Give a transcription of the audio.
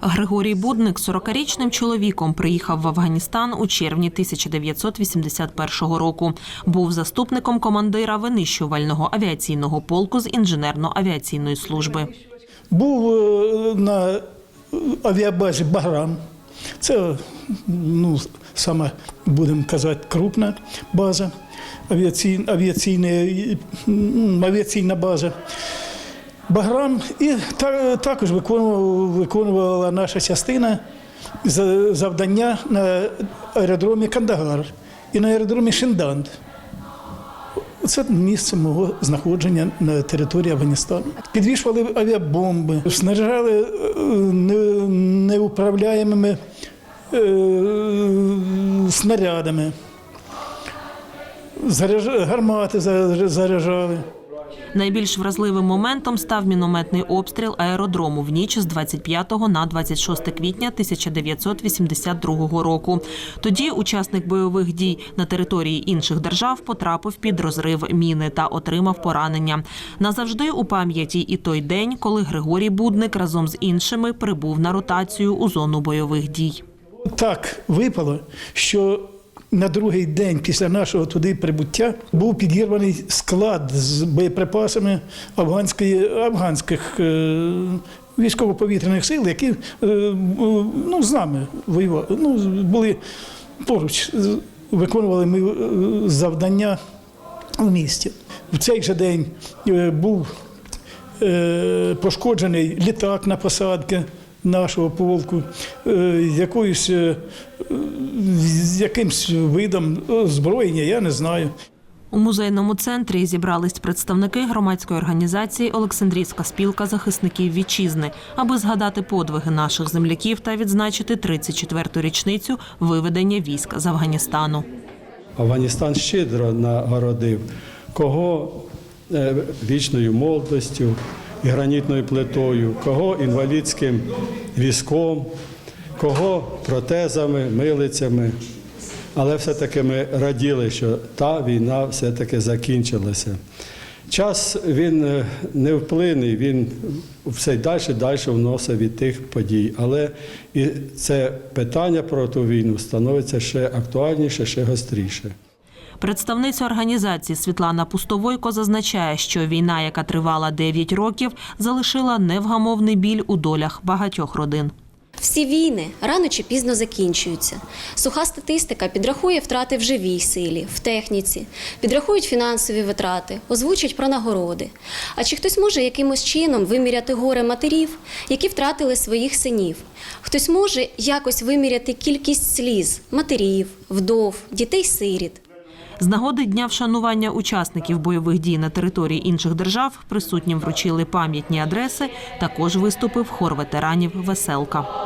Григорій Будник 40-річним чоловіком приїхав в Афганістан у червні 1981 року. Був заступником командира винищувального авіаційного полку з інженерно-авіаційної служби. Був е, на авіабазі Баграм. Це ну, саме, будемо казати, крупна база, авіаційна, авіаційна, база. Баграм і та, також виконувала, наша частина завдання на аеродромі Кандагар і на аеродромі Шинданд. Це місце мого знаходження на території Афганістану. Підвішували авіабомби, снаряжали е, неуправляємими е, снарядами, гармати за- заряджали. Найбільш вразливим моментом став мінометний обстріл аеродрому в ніч з 25 на 26 квітня 1982 року. Тоді учасник бойових дій на території інших держав потрапив під розрив міни та отримав поранення. Назавжди у пам'яті і той день, коли Григорій Будник разом з іншими прибув на ротацію у зону бойових дій. Так випало, що на другий день після нашого туди прибуття був підірваний склад з боєприпасами афганської, афганських е, військово-повітряних сил, які е, ну, з нами воювали, ну, були поруч, виконували ми е, завдання в місті. В цей же день був пошкоджений літак на посадки нашого полку, якоюсь, з якимсь видом озброєння, я не знаю. У музейному центрі зібрались представники громадської організації Олександрійська спілка захисників вітчизни, аби згадати подвиги наших земляків та відзначити 34-ту річницю виведення військ з Афганістану. Афганістан щедро нагородив кого е, вічною молодостю і гранітною плитою, кого інвалідським візком, кого протезами, милицями. Але все-таки ми раділи, що та війна все-таки закінчилася. Час він е, невплинний, він все далі далі вносить від тих подій. Але і це питання про ту війну становиться ще актуальніше, ще гостріше. Представниця організації Світлана Пустовойко зазначає, що війна, яка тривала 9 років, залишила невгамовний біль у долях багатьох родин. Всі війни рано чи пізно закінчуються. Суха статистика підрахує втрати в живій силі, в техніці, підрахують фінансові витрати, озвучать про нагороди. А чи хтось може якимось чином виміряти горе матерів, які втратили своїх синів? Хтось може якось виміряти кількість сліз матерів, вдов, дітей-сиріт? З нагоди дня вшанування учасників бойових дій на території інших держав присутнім вручили пам'ятні адреси. Також виступив хор ветеранів Веселка.